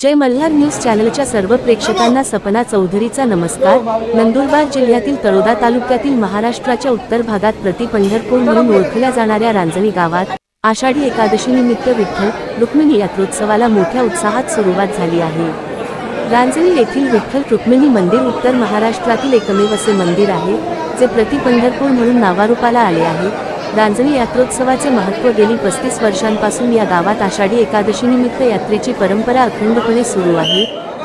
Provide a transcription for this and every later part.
जय Malhar news चॅनलच्या सर्व प्रेक्षकांना सपना चौधरीचा नमस्कार. नंदुरबार जिल्ह्यातील तळोदा तालुक्यातील महाराष्ट्राच्या उत्तर भागात प्रति पंढरपूर म्हणून ओळखल्या जाणाऱ्या रांजणी गावात आषाढी एकादशी निमित्त विठ्ठल रुक्मिणी यात्रोत्सवाला मोठ्या उत्साहात सुरुवात झाली आहे. रांजणी येथील विठ्ठल रुक्मिणी मंदिर उत्तर महाराष्ट्रातील एकमेव असे मंदिर आहे जे प्रति पंढरपूर म्हणून नावारूपाला आले आहे. रांजणी यात्रोत्सवाचे महत्त्व गेली पस्तीस वर्षांपासून या गावात आषाढी एकादशीनिमित्त यात्रेची परंपरा अखंडपणे सुरू आहे.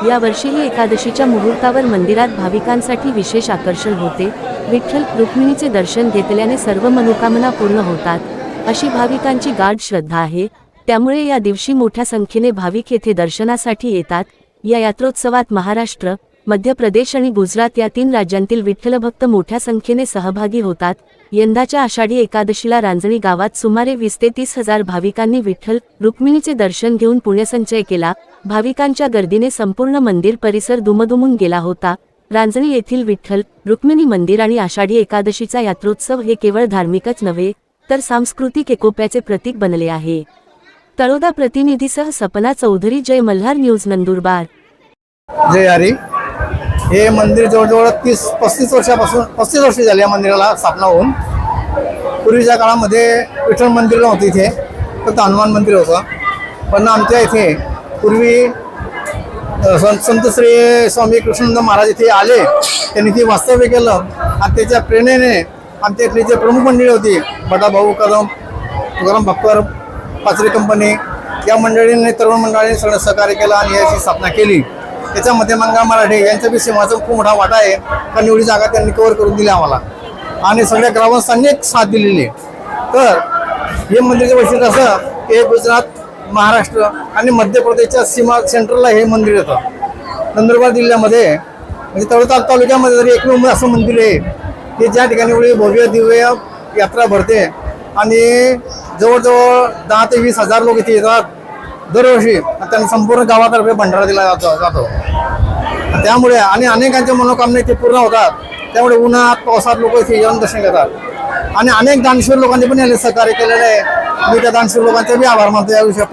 या वर्षीही एकादशीच्या मुहूर्तावर मंदिरात भाविकांसाठी विशेष आकर्षण होते. विठ्ठल रुक्मिणीचे दर्शन घेतल्याने सर्व मनोकामना पूर्ण होतात. अशी भाविकांची गाढ श्रद्धा आहे. त्यामुळे या दिवशी मोठ्या संख्येने भाविक येथे दर्शनासाठी येतात. या यात्रोत्सवात महाराष्ट्र मध्य प्रदेश आणि गुजरात या तीन राज्यांतील विठ्ठलभक्त मोठ्या संख्येने सहभागी होतात. यंदाच्या आषाढी एकादशीला रांजणी गावात सुमारे वीस ते तीस हजार भाविकांनी विठ्ठल रुक्मिणीचे दर्शन घेऊन पुण्यसंचय केला. भाविकांच्या गर्दीने संपूर्ण मंदिर परिसर दुमदुमून गेला होता. रांजणी येथील विठ्ठल रुक्मिणी मंदिर आणि आषाढी एकादशीचा यात्रोत्सव हे केवळ धार्मिकच नव्हे तर सांस्कृतिक एकोप्याचे प्रतीक बनले आहे. तळोदा प्रतिनिधीसह सपना चौधरी जय मल्हार न्यूज नंदुरबार. जय हरी हे मंदिर जवळजवळ तीस पस्तीस वर्षापासून पस्तीस वर्ष झाली या मंदिराला स्थापना होऊन. पूर्वीच्या काळामध्ये विठ्ठल मंदिर नव्हतं इथे फक्त हनुमान मंदिर होतं. पण आमच्या इथे पूर्वी संत श्री स्वामी कृष्णानंद महाराज इथे आले त्यांनी ते वास्तव्य केलं आणि त्याच्या प्रेरणेने आमच्या इथली जे प्रमुख मंडळी होती बटाभाऊ कदम तुकाराम भक्कर पाचरी कंपनी या मंडळींनी तरुण मंडळीने सगळं सहकार्य केलं आणि याची स्थापना केली. त्याच्यामध्ये मंगा मराठे यांच्या बी सिंहाचा खूप मोठा वाटा आहे. कारण एवढी जागा त्यांनी कव्हर करून दिली आम्हाला. आणि सगळ्या ग्रामस्थांनी एक साथ दिलेली आहे. तर हे मंदिरचं वैशिष्ट्य असं की गुजरात महाराष्ट्र आणि मध्य प्रदेशच्या सीमा सेंटरला हे मंदिर येतं. नंदुरबार जिल्ह्यामध्ये म्हणजे तळोदा तालुक्यामध्ये जरी एकमेव असं मंदिर आहे की ज्या ठिकाणी एवढी भव्य दिव्य यात्रा भरते आणि जवळजवळ दहा ते वीस हजार लोक इथे येतात. दरवर्षी आणि त्यांना संपूर्ण गावातर्फे भंडारा दिला जातो जातो. त्यामुळे आणि अनेकांच्या मनोकामना इथे पूर्ण होतात. त्यामुळे उन्हात पावसात लोक इथे येऊन दर्शन घेतात. आणि अनेक दानशूर लोकांनी पण याला सहकार्य केलेलं आहे. मी त्या दानशूर लोकांचे बी आभार मानतो या विषयात